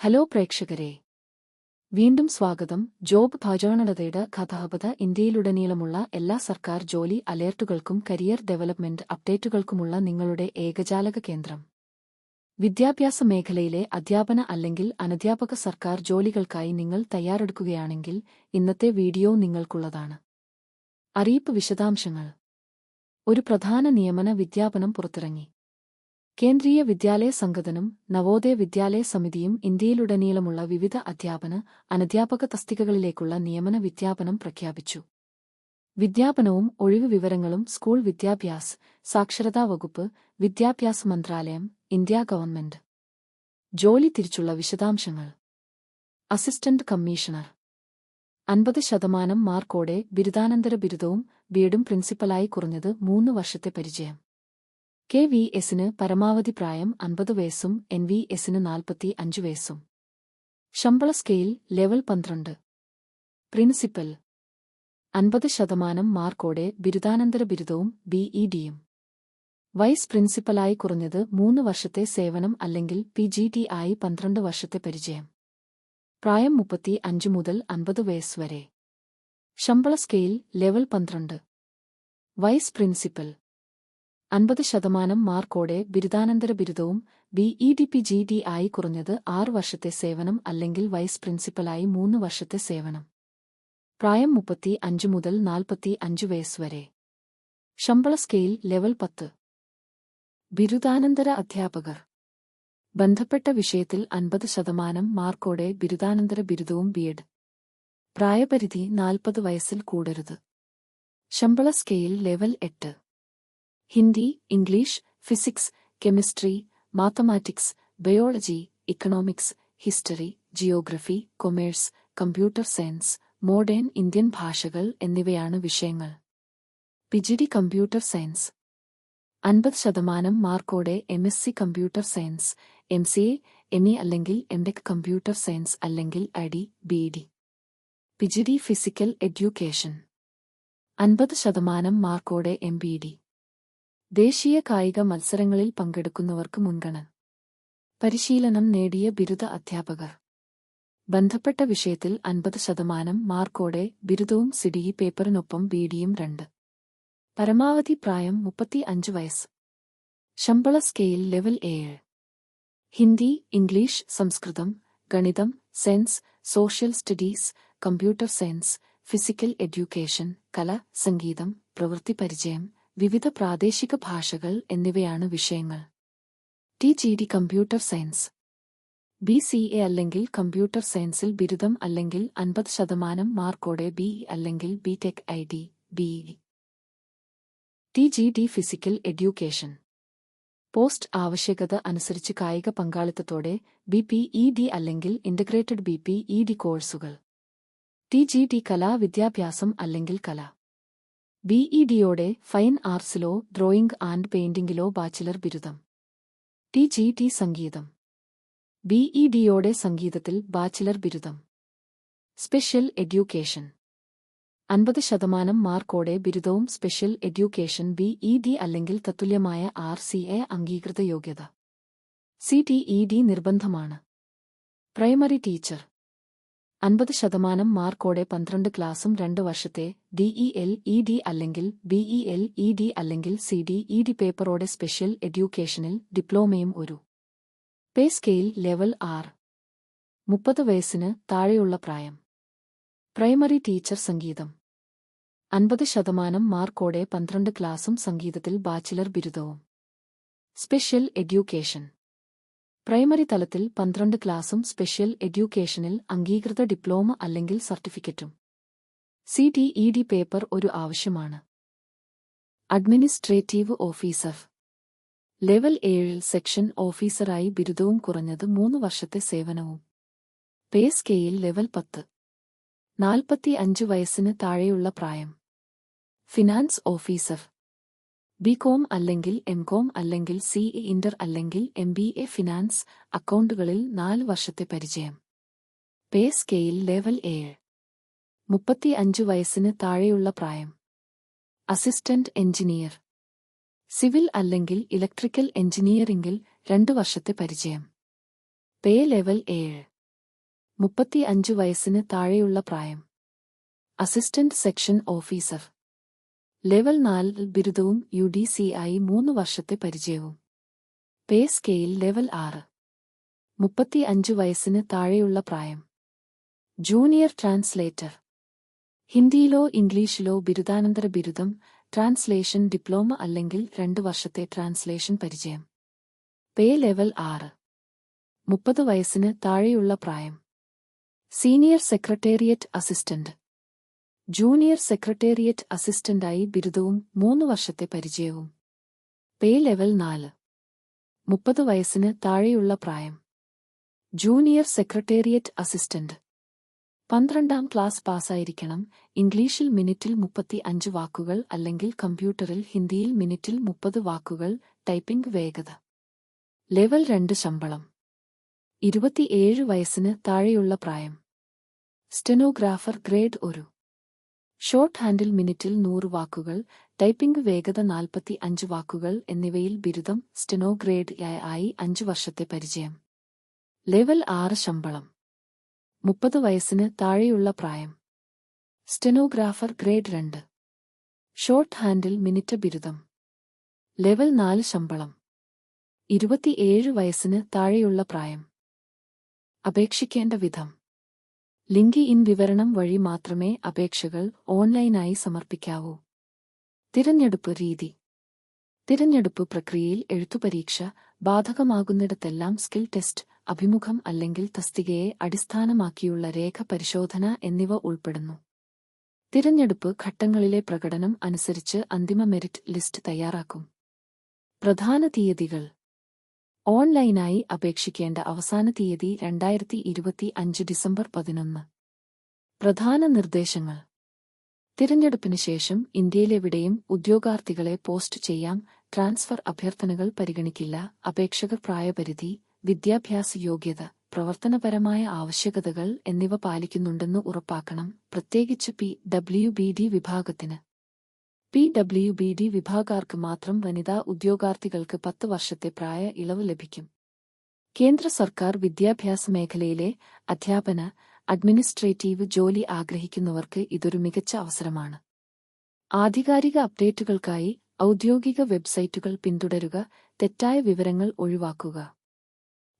Hello പ്രേക്ഷകരെ. വീണ്ടും സ്വാഗതം. ജോബ് ഭജോണതയുടെ കഥാപത ഇന്ത്യയിലുടനീളമുള്ള എല്ലാ സർക്കാർ ജോലി അലേർട്ടുകൾക്കും കരിയർ ഡെവലപ്മെന്റ് അപ്ഡേറ്റുകൾക്കുമുള്ള നിങ്ങളുടെ ഏകജാലക കേന്ദ്രം. വിദ്യാഭ്യാസ മേഖലയിലെ അധ്യാപന അല്ലെങ്കിൽ അനധ്യാപക സർക്കാർ ജോലികൾക്കായി നിങ്ങൾ തയ്യാറെടുക്കുകയാണെങ്കിൽ ഇന്നത്തെ വീഡിയോ നിങ്ങൾക്കുള്ളതാണ്. അറിയിപ്പ് വിശദാംശങ്ങൾ. ഒരു പ്രധാന നിയമന വിദ്യാപനം പുറത്തിറങ്ങി. കേന്ദ്രീയ വിദ്യാലയ സംഘതനും നവോദയ വിദ്യാലയ സമിതിയും ഇന്ത്യയിലുടനീളമുള്ള വിവിധ അധ്യാപന അനധ്യാപക തസ്തികകളിലേക്കുള്ള നിയമന വിജ്ഞാപനം പ്രഖ്യാപിച്ചു. വിജ്ഞാപനവും ഒഴിവ് വിവരങ്ങളും സ്കൂൾ വിദ്യാഭ്യാസ് സാക്ഷരതാ വകുപ്പ് വിദ്യാഭ്യാസ മന്ത്രാലയം ഇന്ത്യ ഗവൺമെന്റ്. ജോലി തിരിച്ചുള്ള വിശദാംശങ്ങൾ. Assistant commissioner. അൻപത് ശതമാനം മാർക്കോടെ ബിരുദാനന്തര ബിരുദവും ബിഎഡും പ്രിൻസിപ്പലായി കുറഞ്ഞത് മൂന്ന് വർഷത്തെ പരിചയം. കെ വി എസിന് പരമാവധി പ്രായം അൻപത് വയസ്സും എൻ വി എസിന് നാൽപ്പത്തി അഞ്ച് വയസ്സും. ശമ്പള സ്കെയിൽ ലെവൽ പന്ത്രണ്ട്. പ്രിൻസിപ്പൽ. അൻപത് ശതമാനം മാർക്കോടെ ബിരുദാനന്തര ബിരുദവും ബിഇഡിയും വൈസ് പ്രിൻസിപ്പലായി കുറഞ്ഞത് മൂന്ന് വർഷത്തെ സേവനം അല്ലെങ്കിൽ പി ജി ടി ആയി പന്ത്രണ്ട് വർഷത്തെ പരിചയം. പ്രായം മുപ്പത്തി അഞ്ച് മുതൽ അൻപത് വയസ്സ് വരെ. ശമ്പള സ്കെയിൽ ലെവൽ പന്ത്രണ്ട്. Vice principal. അൻപത് ശതമാനം മാർക്കോടെ ബിരുദാനന്തര ബിരുദവും B E D P G D ആയി കുറഞ്ഞത് ആറ് വർഷത്തെ സേവനം അല്ലെങ്കിൽ വൈസ് പ്രിൻസിപ്പലായി മൂന്ന് വർഷത്തെ സേവനം. പ്രായം മുപ്പത്തി അഞ്ച് മുതൽ നാൽപ്പത്തി അഞ്ച് വയസ്സ് വരെ. ശമ്പള സ്കെയിൽ ലെവൽ പത്ത്. ബിരുദാനന്തര അധ്യാപകർ. ബന്ധപ്പെട്ട വിഷയത്തിൽ അൻപത് ശതമാനം മാർക്കോടെ ബിരുദാനന്തര ബിരുദവും ബിഎഡ് പ്രായപരിധി നാൽപ്പത് വയസ്സിൽ കൂടരുത്. ശമ്പള സ്കെയിൽ ലെവൽ എട്ട്. Hindi English physics chemistry mathematics biology economics history geography commerce computer science modern Indian ഭാഷകൾ എന്നിവയാണ് വിഷയങ്ങൾ. P G D computer science. അൻപത് ശതമാനം മാർക്കോടെ M S C computer science M C A M E അല്ലെങ്കിൽ M Tech computer science അല്ലെങ്കിൽ അഡി B D. P G D physical education. അൻപത് ശതമാനം മാർക്കോടെ എം ബി ഡി. ദേശീയ കായിക മത്സരങ്ങളിൽ പങ്കെടുക്കുന്നവർക്ക് മുൻഗണന. പരിശീലനം നേടിയ ബിരുദ അധ്യാപകർ. ബന്ധപ്പെട്ട വിഷയത്തിൽ അൻപത് ശതമാനം മാർക്കോടെ ബിരുദവും സിഡി പേപ്പറിനൊപ്പം ബിഡിയും രണ്ട്. പരമാവധി പ്രായം മുപ്പത്തി അഞ്ച് വയസ്സ്. ശമ്പള സ്കെയിൽ ലെവൽ ഏഴ്. ഹിന്ദി ഇംഗ്ലീഷ് സംസ്കൃതം ഗണിതം science social studies computer science physical education കല സംഗീതം പ്രവൃത്തി പരിചയം വിവിധ പ്രാദേശിക ഭാഷകൾ എന്നിവയാണ് വിഷയങ്ങൾ. T G D computer science. B C A അല്ലെങ്കിൽ കമ്പ്യൂട്ടർ സയൻസിൽ ബിരുദം അല്ലെങ്കിൽ അൻപത് ശതമാനം മാർക്കോടെ ബി അല്ലെങ്കിൽ B tech I D B T G D physical education. Post ആവശ്യകത അനുസരിച്ച് കായിക പങ്കാളിത്തത്തോടെ ബി പി ഇ ഡി അല്ലെങ്കിൽ integrated B P E D കോഴ്സുകൾ. ടി ജി ഡി കലാ വിദ്യാഭ്യാസം അല്ലെങ്കിൽ കല. ബിഇ ഡിയോടെ ഫൈൻ ആർട്സിലോ ഡ്രോയിംഗ് ആൻഡ് പെയിന്റിംഗിലോ ബാച്ചിലർ ബിരുദം. ടി ജി ടി സംഗീതം. ബിഇ ഡിയോടെ സംഗീതത്തിൽ ബാച്ചിലർ ബിരുദം. Special education. അൻപത് ശതമാനം മാർക്കോടെ ബിരുദവും സ്പെഷ്യൽ എഡ്യൂക്കേഷൻ ബിഇ ഡി അല്ലെങ്കിൽ തത്തുല്യമായ ആർ സി എ അംഗീകൃത യോഗ്യത. സി ടി ഇ ഡി നിർബന്ധമാണ്. Primary teacher. അൻപത് ശതമാനം മാർക്കോടെ പന്ത്രണ്ട് ക്ലാസും രണ്ട് വർഷത്തെ D E L E D അല്ലെങ്കിൽ B E L E D അല്ലെങ്കിൽ സി ഡി ഇ ഡി പേപ്പറോടെ സ്പെഷ്യൽ എഡ്യൂക്കേഷനിൽ ഡിപ്ലോമയും ഒരു പേ സ്കെയിൽ ലെവൽ ആർ മുപ്പത് വയസ്സിന് താഴെയുള്ള പ്രായം. പ്രൈമറി ടീച്ചർ സംഗീതം. അൻപത് ശതമാനം മാർക്കോടെ പന്ത്രണ്ട് ക്ലാസും സംഗീതത്തിൽ ബാച്ചിലർ ബിരുദവും. Special education. പ്രൈമറി തലത്തിൽ പന്ത്രണ്ട് ക്ലാസും സ്പെഷ്യൽ എഡ്യൂക്കേഷനിൽ അംഗീകൃത ഡിപ്ലോമ അല്ലെങ്കിൽ സർട്ടിഫിക്കറ്റും. C T E D paper ഒരു ആവശ്യമാണ്. Administrative officer. ലെവൽ ഏഴിൽ സെക്ഷൻ ഓഫീസറായി ബിരുദവും കുറഞ്ഞത് മൂന്ന് വർഷത്തെ സേവനവും. പേ സ്കെയിൽ ലെവൽ പത്ത്. നാൽപ്പത്തി അഞ്ച് വയസ്സിന് താഴെയുള്ള പ്രായം. Finance officer. ബികോം അല്ലെങ്കിൽ എംകോം അല്ലെങ്കിൽ സി എ ഇന്റർ അല്ലെങ്കിൽ എം ബി എ ഫിനാൻസ് അക്കൗണ്ടുകളിൽ നാല് വർഷത്തെ പരിചയം. പേ സ്കെയിൽ ലെവൽ ഏഴ്. മുപ്പത്തി അഞ്ച് വയസ്സിന് താഴെയുള്ള പ്രായം. അസിസ്റ്റന്റ് എഞ്ചിനീയർ സിവിൽ അല്ലെങ്കിൽ ഇലക്ട്രിക്കൽ എഞ്ചിനീയറിംഗിൽ രണ്ടു വർഷത്തെ പരിചയം. പേ ലെവൽ ഏഴ്. മുപ്പത്തി അഞ്ച് വയസ്സിന് താഴെയുള്ള പ്രായം. അസിസ്റ്റന്റ് സെക്ഷൻ ഓഫീസർ ലെവൽ നാലിൽ ബിരുദവും യു ഡി സി ആയി മൂന്ന് വർഷത്തെ പരിചയവും. പേ സ്കെയിൽ ലെവൽ ആറ്. മുപ്പത്തി അഞ്ച് വയസ്സിന് താഴെയുള്ള പ്രായം. Junior translator. ഹിന്ദിയിലോ ഇംഗ്ലീഷിലോ ബിരുദാനന്തര ബിരുദം ട്രാൻസ്ലേഷൻ ഡിപ്ലോമ അല്ലെങ്കിൽ രണ്ട് വർഷത്തെ ട്രാൻസ്ലേഷൻ പരിചയം. പേ ലെവൽ ആറ്. മുപ്പത് വയസ്സിന് താഴെയുള്ള പ്രായം. Senior secretariat assistant. Junior secretariat അസിസ്റ്റന്റായി ബിരുദവും മൂന്ന് വർഷത്തെ പരിചയവും. പേ ലെവൽ നാല്. മുപ്പത് വയസ്സിന് താഴെയുള്ള പ്രായം. Junior secretariat assistant. പന്ത്രണ്ടാം ക്ലാസ് പാസ്സായിരിക്കണം. ഇംഗ്ലീഷിൽ മിനിറ്റിൽ മുപ്പത്തി അഞ്ച് വാക്കുകൾ അല്ലെങ്കിൽ കമ്പ്യൂട്ടറിൽ ഹിന്ദിയിൽ മിനിറ്റിൽ മുപ്പത് വാക്കുകൾ ടൈപ്പിംഗ് വേഗത. ലെവൽ രണ്ട് ശമ്പളം. ഇരുപത്തിയേഴ് വയസ്സിന് താഴെയുള്ള പ്രായം. സ്റ്റെനോഗ്രാഫർ ഗ്രേഡ് ഒരു. ഷോർട്ട് ഹാൻഡിൽ മിനിറ്റിൽ നൂറ് വാക്കുകൾ ടൈപ്പിംഗ് വേഗത നാൽപ്പത്തി അഞ്ച് വാക്കുകൾ എന്നിവയിൽ ബിരുദം സ്റ്റെനോഗ്രേഡ് ആയി അഞ്ചു വർഷത്തെ പരിചയം. ലെവൽ ആറ് ശമ്പളം. മുപ്പത് വയസ്സിന് താഴെയുള്ള പ്രായം. സ്റ്റെനോഗ്രാഫർ ഗ്രേഡ് രണ്ട്. ഷോർട്ട് ഹാൻഡിൽ മിനിറ്റ് ബിരുദം. ലെവൽ നാല് ശമ്പളം. ഇരുപത്തിയേഴ് വയസ്സിന് താഴെയുള്ള പ്രായം. അപേക്ഷിക്കേണ്ട വിധം. ലിങ്കി ഇൻ വിവരണം വഴി മാത്രമേ അപേക്ഷകൾ ഓൺലൈനായി സമർപ്പിക്കാവൂ. തിരഞ്ഞെടുപ്പ് രീതി. തിരഞ്ഞെടുപ്പ് പ്രക്രിയയിൽ എഴുത്തുപരീക്ഷ ബാധകമാകുന്നിടത്തെല്ലാം സ്കിൽ ടെസ്റ്റ് അഭിമുഖം അല്ലെങ്കിൽ തസ്തികയെ അടിസ്ഥാനമാക്കിയുള്ള രേഖ പരിശോധന എന്നിവ ഉൾപ്പെടുന്നു. തിരഞ്ഞെടുപ്പ് ഘട്ടങ്ങളിലെ പ്രകടനം അനുസരിച്ച് അന്തിമ മെറിറ്റ് ലിസ്റ്റ് തയ്യാറാക്കും. പ്രധാന തീയതികൾ. ഓൺലൈനായി അപേക്ഷിക്കേണ്ട അവസാന തീയതി രണ്ടായിരത്തി ഇരുപത്തി അഞ്ച് ഡിസംബർ പതിനൊന്ന്. പ്രധാന നിർദ്ദേശങ്ങൾ. തിരഞ്ഞെടുപ്പിന് ശേഷം ഇന്ത്യയിലെവിടെയും ഉദ്യോഗാർത്ഥികളെ പോസ്റ്റ് ചെയ്യാം ട്രാൻസ്ഫർ അഭ്യർത്ഥനകൾ പരിഗണിക്കില്ല. അപേക്ഷകർ പ്രായപരിധി വിദ്യാഭ്യാസ യോഗ്യത പ്രവർത്തനപരമായ ആവശ്യകതകൾ എന്നിവ പാലിക്കുന്നുണ്ടെന്ന് ഉറപ്പാക്കണം. പ്രത്യേകിച്ച് പി ഡബ്ല്യു ബി ഡി വിഭാഗത്തിന്. പി ഡബ്ല്യു ബി ഡി വിഭാഗക്കാർക്ക് മാത്രം വനിതാ ഉദ്യോഗാർത്ഥികൾക്ക് പത്ത് വർഷത്തെ പ്രായ ഇളവ് ലഭിക്കും. കേന്ദ്ര സർക്കാർ വിദ്യാഭ്യാസ മേഖലയിലെ അധ്യാപന അഡ്മിനിസ്ട്രേറ്റീവ് ജോലി ആഗ്രഹിക്കുന്നവർക്ക് ഇതൊരു മികച്ച അവസരമാണ്. ആധികാരിക അപ്ഡേറ്റുകൾക്കായി ഔദ്യോഗിക വെബ്സൈറ്റുകൾ പിന്തുടരുക തെറ്റായ വിവരങ്ങൾ ഒഴിവാക്കുക.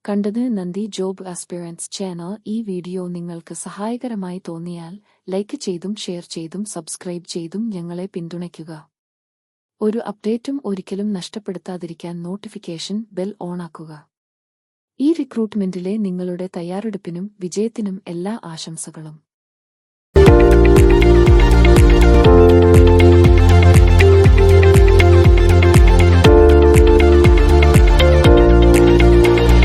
കണ്ടതിന് നന്ദി ജോബ് അസ്പിറൻസ് ചാനൽ. ഈ വീഡിയോ നിങ്ങൾക്ക് സഹായകരമായി തോന്നിയാൽ ലൈക്ക് ചെയ്തും ഷെയർ ചെയ്തും സബ്സ്ക്രൈബ് ചെയ്തും ഞങ്ങളെ പിന്തുണയ്ക്കുക. ഒരു അപ്ഡേറ്റും ഒരിക്കലും നഷ്ടപ്പെടുത്താതിരിക്കാൻ നോട്ടിഫിക്കേഷൻ ബെൽ ഓണാക്കുക ഈ റിക്രൂട്ട്മെന്റിലെ നിങ്ങളുടെ തയ്യാറെടുപ്പിനും വിജയത്തിനും എല്ലാ ആശംസകളും.